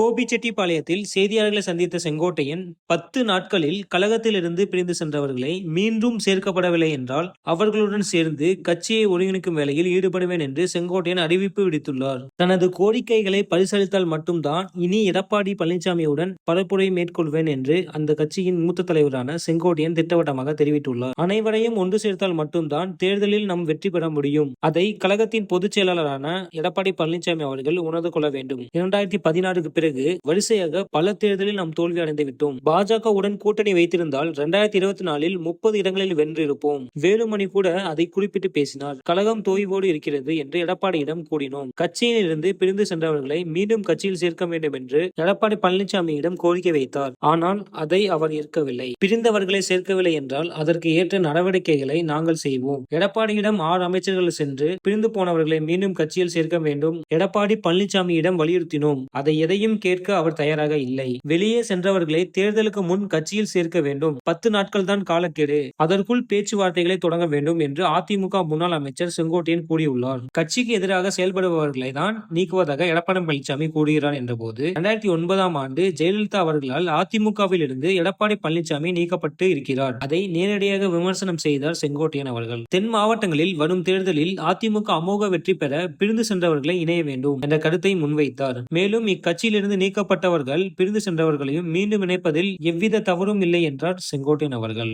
கோபிச்செட்டிப்பாளையத்தில் செய்தியாளர்களை சந்தித்த செங்கோட்டையன் பத்து நாட்களில் கழகத்திலிருந்து பிரிந்து சென்றவர்களை மீண்டும் சேர்க்கப்படவில்லை என்றால் அவர்களுடன் சேர்ந்து கட்சியை ஒருங்கிணைக்கும் வேலையில் ஈடுபடுவேன் என்று செங்கோட்டையன் அறிவிப்பு விடுத்துள்ளார். தனது கோரிக்கைகளை பரிசளித்தால் மட்டும்தான் இனி எடப்பாடி பழனிசாமியுடன் பரப்புரை மேற்கொள்வேன் என்று அந்த கட்சியின் மூத்த தலைவரான செங்கோட்டையன் திட்டவட்டமாக தெரிவித்துள்ளார். அனைவரையும் ஒன்று சேர்த்தால் மட்டும்தான் தேர்தலில் நாம் வெற்றி பெற முடியும். அதை கழகத்தின் பொதுச் செயலாளரான எடப்பாடி பழனிசாமி அவர்கள் உணர்ந்து கொள்ள வேண்டும். இரண்டாயிரத்தி பதினாறுக்கு பிறகு வரிசையாக பல தேர்தலில் நாம் தோல்வி அடைந்து விட்டோம். பாஜகவுடன் கூட்டணி வைத்திருந்தால் இரண்டாயிரத்தி இருபத்தி நாலில் முப்பது இடங்களில் வென்றிருப்போம். வேலுமணி கூட அதை குறிப்பிட்டு பேசினார். கழகம் தோய்வோடு இருக்கிறது என்று எடப்பாடியிடம் கூறினோம். கட்சியில் இருந்து பிரிந்து சென்றவர்களை மீண்டும் கட்சியில் சேர்க்க வேண்டும் என்று எடப்பாடி பழனிசாமியிடம் கோரிக்கை வைத்தார். ஆனால் அதை அவர் ஏற்கவில்லை. பிரிந்தவர்களை சேர்க்கவில்லை என்றால் அதற்கு ஏற்ற நடவடிக்கைகளை நாங்கள் செய்வோம். எடப்பாடியிடம் ஆறு அமைச்சர்கள் சென்று பிரிந்து போனவர்களை மீண்டும் கட்சியில் சேர்க்க வேண்டும். எடப்பாடி பழனிசாமியிடம் வலியுறுத்தினோம். அதை எதையும் கேட்க அவர் தயாராக இல்லை. வெளியே சென்றவர்களை தேர்தலுக்கு முன் கட்சியில் சேர்க்க வேண்டும். பத்து நாட்கள் தான் காலக்கெடு. அதற்குள் பேச்சுவார்த்தைகளை தொடங்க வேண்டும் என்று அதிமுக முன்னாள் அமைச்சர் செங்கோட்டையன் கூறியுள்ளார். கட்சிக்கு எதிராக செயல்படுபவர்களை தான் நீக்குவதாக எடப்பாடி பழனிசாமி கூறுகிறார் என்றபோது இரண்டாயிரத்தி ஒன்பதாம் ஆண்டு ஜெயலலிதா அவர்களால் அதிமுகவில் இருந்து எடப்பாடி பழனிசாமி நீக்கப்பட்டு இருக்கிறார். அதை நேரடியாக விமர்சனம் செய்தார் செங்கோட்டையன் அவர்கள். தென் மாவட்டங்களில் வரும் தேர்தலில் அதிமுக அமோக வெற்றி பெற பிரிந்து சென்றவர்களை இணைய வேண்டும் என்ற கருத்தை முன்வைத்தார். மேலும் இக்கட்சியில் இருந்து நீக்கப்பட்டவர்கள் பிரிந்து சென்றவர்களையும் மீண்டும் இணைப்பதில் எவ்வித தவறும் இல்லை என்றார் செங்கோட்டையன் அவர்கள்.